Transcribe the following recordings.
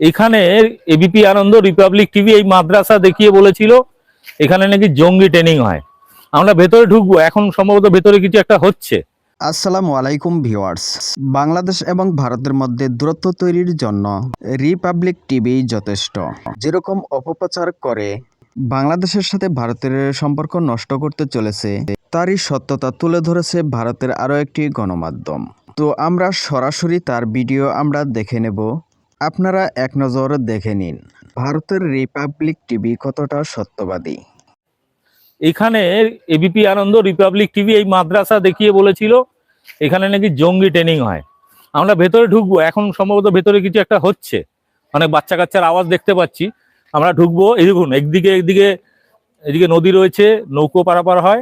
এখানে এবিপি আনন্দ Republic TV এই মাদ্রাসা দেখিয়ে বলেছিল, এখানে নাকি জঙ্গি ট্রেনিং হয়। আমরা ভেতরে ঢুকবো, এখন সম্ভবত ভেতরে কিছু একটা হচ্ছে। আসসালামু আলাইকুম ভিউয়ার্স। বাংলাদেশ এবং ভারতের মধ্যে দূরত্ব তৈরির জন্য রিপাবলিক টিভি যথেষ্ট। যেরকম অপপ্রচার করে, বাংলাদেশের সাথে ভারতের সম্পর্ক নষ্ট করতে চলেছে, তারই সত্যতা তুলে ধরেছে ভারতের আরও একটি গণমাধ্যম। তো আমরা সরাসরি তার ভিডিও আমরা দেখে নেব। আপনারা এক নজর দেখে নিন, ভারতের রিপাবলিক টিভি কতটা সত্যবাদী? এখানে এবিপি আনন্দ রিপাবলিক টিভি এই মাদ্রাসা দেখিয়ে বলেছিল, এখানে নাকি জঙ্গি ট্রেনিং হয়। আমরা ভেতরে ঢুকবো, এখন সম্ভবত ভেতরে কিছু একটা হচ্ছে। অনেক বাচ্চা কাচ্চার আওয়াজ দেখতে পাচ্ছি। আমরা ঢুকবো, এই দেখুন, একদিকে একদিকে, এদিকে নদী রয়েছে, নৌকো পারাপার হয়।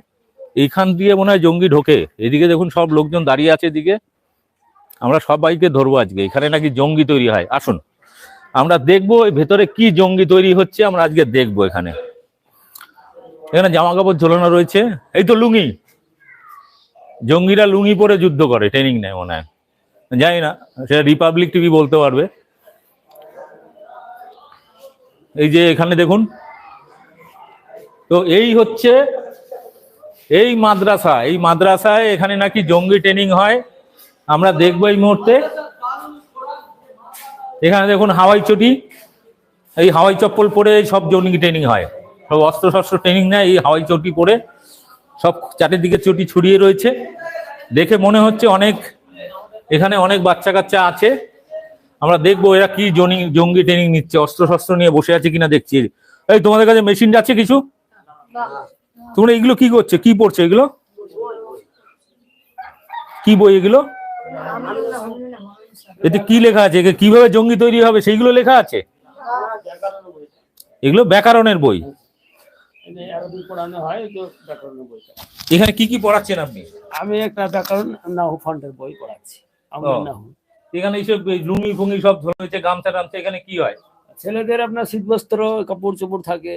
এইখান দিয়ে মনে হয় জঙ্গি ঢোকে। এদিকে দেখুন সব লোকজন দাঁড়িয়ে আছে এদিকে। আমরা সবাইকে ধরবো আজকে। এখানে নাকি জঙ্গি তৈরি হয়। আসুন, আমরা দেখব ভেতরে কি জঙ্গি তৈরি হচ্ছে, আমরা আজকে দেখব এখানে। এখানে জামা কাপড় ঝোলানো রয়েছে। এই তো লুঙ্গি। জঙ্গিরা লুঙ্গি পরে যুদ্ধ করে ট্রেনিং নেয় মনে হয়। জানি না, সেটা রিপাবলিক টিভি বলতে পারবে। এই যে এখানে দেখুন। তো এই হচ্ছে, এই মাদ্রাসা। এই মাদ্রাসায় এখানে নাকি জঙ্গি ট্রেনিং হয়। আমরা দেখব এই মুহূর্তে। এখানে দেখুন হাওয়াই চটি। এই হাওয়াই চপ্পল পরে সব জঙ্গি ট্রেনিং হয়। সব অস্ত্র শস্ত্র ট্রেনিং নেয় এই হাওয়াই চটি পরে। সব চারিদিকে চটি ছড়িয়ে রয়েছে। দেখে মনে হচ্ছে অনেক, এখানে অনেক বাচ্চা কাচ্চা আছে। আমরা দেখব এরা কি জনি- জঙ্গি ট্রেনিং নিচ্ছে অস্ত্র শস্ত্র নিয়ে বসে আছে কিনা দেখছি। এই, তোমাদের কাছে মেশিন আছে কিছু? তোমরা এগুলো কি করছে? কি পড়ছে এগুলো? কি বই এগুলো? এতে কি লেখা আছে? একে কীভাবে জঙ্গি তৈরি হবে সেইগুলো লেখা আছে? এগুলো ব্যাকরণের বই। হয় এখানে কি কি পড়াচ্ছেন আপনি? আমি একটা ব্যাকরণ নাহু ফান্ডের বই পড়াচ্ছি। এখানে এইসব এই লুঙ্গি ফুঙ্গি সব ধরেছে গামছা টামছা এখানে কি হয়? ছেলেদের আপনার শীতবস্ত্র কাপড় চোপড় থাকে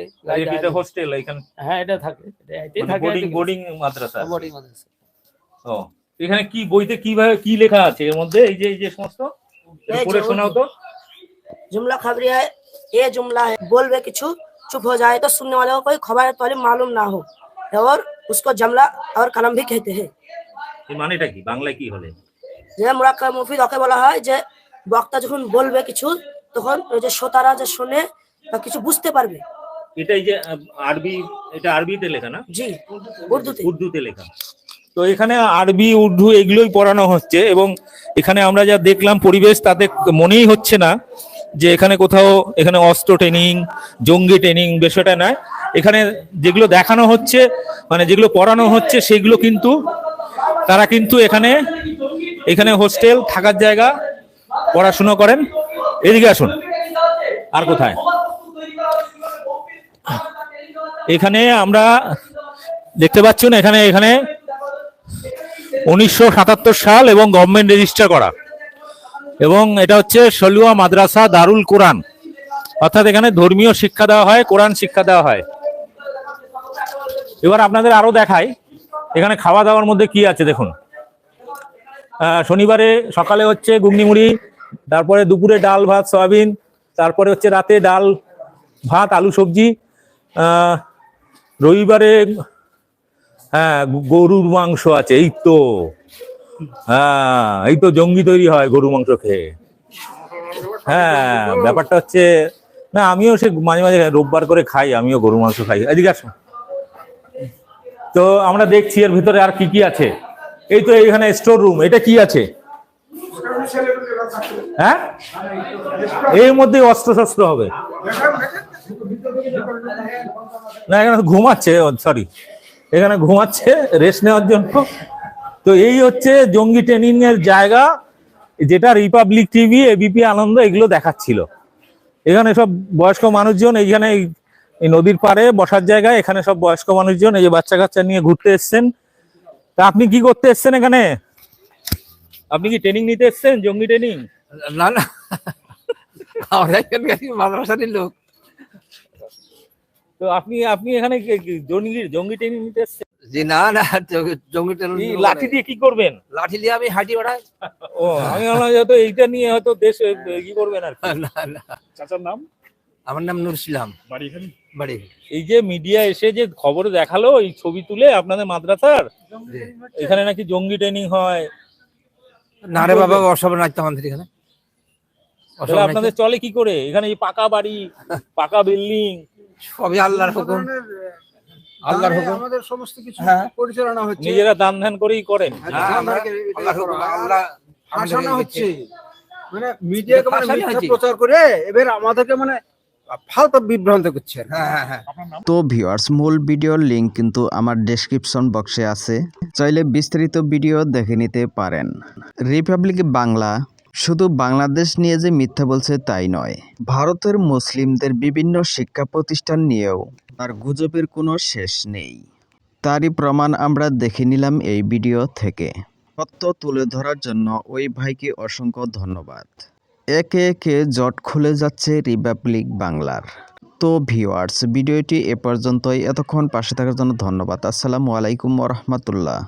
এটা হোস্টেল এখানে? হ্যাঁ এটা থাকে। এটা বোর্ডিং বোর্ডিং মাদ্রাসা বোর্ডিং মাদ্রাসা। ও। এখানে কি বইতে কিভাবে কি লেখা আছে এর মধ্যে এই যে এই যে সমস্ত একটু এই পড়ে যে- শোনাও তো जुमला खबरी है ये जुमला है बोल बे किछु चुप हो जाए तो सुनने वाले को कोई खबर पहले मालूम ना हो और उसको जमला और कलम भी कहते हैं এর মানেটা কি বাংলায় কি হলে যে মুরাক্কা মুফিদ ওকে বলা হয় যে বক্তা যখন বলবে কিছু তখন ওই যে শ্রোতারা যে শোনে বা কিছু বুঝতে পারবে এটা এই যে আহ, আরবি এটা আরবিতে লেখা না জি উর্দুতে উর্দুতে লেখা তো এখানে আরবি, উর্দু এগুলোই পড়ানো হচ্ছে এবং এখানে আমরা যা দেখলাম পরিবেশ তাতে মনেই হচ্ছে না যে এখানে কোথাও এখানে অস্ত্র ট্রেনিং জঙ্গি ট্রেনিং বিষয়টা নয়। এখানে যেগুলো দেখানো হচ্ছে মানে যেগুলো পড়ানো হচ্ছে সেগুলো কিন্তু তারা কিন্তু এখানে এখানে হোস্টেল থাকার জায়গা, পড়াশুনো করেন। এদিকে আসুন, আর কোথায়? এখানে আমরা দেখতে পাচ্ছেন এখানে এখানে উনিশশো সাতাত্তর সাল এবং গভর্নমেন্ট রেজিস্টার করা। এবং এটা হচ্ছে সলুয়া মাদ্রাসা দারুল কোরআন। অর্থাৎ এখানে ধর্মীয় শিক্ষা দেওয়া হয়, কোরআন শিক্ষা দেওয়া হয়। এবার আপনাদের আরও দেখাই, এখানে খাওয়া দাওয়ার মধ্যে কি আছে দেখুন। শনিবারে সকালে হচ্ছে ঘুগনি মুড়ি তারপরে দুপুরে ডাল, ভাত, সয়াবিন, তারপরে হচ্ছে রাতে ডাল, ভাত, আলু সবজি। রবিবারে হ্যাঁ গরুর মাংস আছে, এই তো। হ্যাঁ এই তো জঙ্গি তৈরি হয় গরু মাংস খেয়ে। হ্যাঁ ব্যাপারটা হচ্ছে, না, আমিও সে মাঝে মাঝে রোববার করে খাই, আমিও গরু মাংস খাই। এদিকে আসুন তো আমরা দেখছি এর ভিতরে আর কি কি আছে। এই তো এখানে স্টোর রুম এটা কি আছে? হ্যাঁ? এর মধ্যে অস্ত্র শস্ত্র হবে। না, এখানে ঘুমাচ্ছে সরি এখানে ঘুমাচ্ছে রেস্ট নেওয়ার জন্য। তো এই হচ্ছে জঙ্গি ট্রেনিং এর জায়গা, যেটা রিপাবলিক টিভি এবিপি আনন্দ এগুলো দেখাচ্ছিল। এখানে সব বয়স্ক মানুষজন এইখানে এই- নদীর পাড়ে বসার জায়গায় এখানে সব বয়স্ক মানুষজন, এই যে বাচ্চা কাচ্চা নিয়ে ঘুরতে এসছেন। তা আপনি কি করতে এসছেন এখানে? আপনি কি ট্রেনিং নিতে এসছেন, জঙ্গি ট্রেনিং না না। আমরা লোক। তো আপনি আপনি এখানে জঙ্গি জঙ্গি ট্রেনিং নিতে এসছেন? জি না না জঙ্গি টেন লাঠি দিয়ে কি করবেন? লাঠি দিয়ে আমি হাঁটি বেড়াই। ও আমি ভাবলাম হয়তো এইটা নিয়ে হয়তো দেশ কি করবেন আর না না। চাচার নাম? আমার নাম নুরসিলাম বাড়ি এখানে? বাড়ি। এই যে মিডিয়া এসে যে খবরে দেখাল এই ছবি তুলে আপনাদের মাদ্রাসার এখানে নাকি জঙ্গি ট্রেনিং হয়। না রে বাবা অসব নাই তো আমাদের এখানে। আপনাদের চলে কি করে? এখানে এই পাকা বাড়ি পাকা বিল্ডিং সবই আল্লাহর হুকুম। আল্লাহর হুকুম। আমাদের সমস্ত কিছু হ্যাঁ। পরিচালনা হচ্ছে। নিজেরা দান ধ্যান করেই করেন। হ্যাঁ, আল্লাহর হুকুম আল্লাহ ফাঁসানো হচ্ছে। মানে মিডিয়াকে মানে মিথ্যা প্রচার করে এবার আমাদেরকে মানে ফালতু বিভ্রান্ত করছেন হ্যাঁ হ্যাঁ হ্যাঁ। আপনার নাম? তো ভিউয়ার্স মূল ভিডিওর লিংক কিন্তু আমার ডেসক্রিপশন বক্সে আছে। চাইলে বিস্তারিত ভিডিও দেখে নিতে পারেন। রিপাবলিক বাংলা শুধু বাংলাদেশ নিয়ে যে মিথ্যা বলছে তাই নয়, ভারতের মুসলিমদের বিভিন্ন শিক্ষা প্রতিষ্ঠান নিয়েও তার গুজবের কোনো শেষ নেই। তারই প্রমাণ আমরা দেখে নিলাম এই ভিডিও থেকে। সত্য তুলে ধরার জন্য ওই ভাইকে অসংখ্য ধন্যবাদ। একে একে জট খুলে যাচ্ছে রিপাবলিক বাংলার। তো ভিউয়ার্স, ভিডিওটি এ পর্যন্তই। এতক্ষণ পাশে থাকার জন্য ধন্যবাদ। আসসালামু আলাইকুম রহমতুল্লাহ।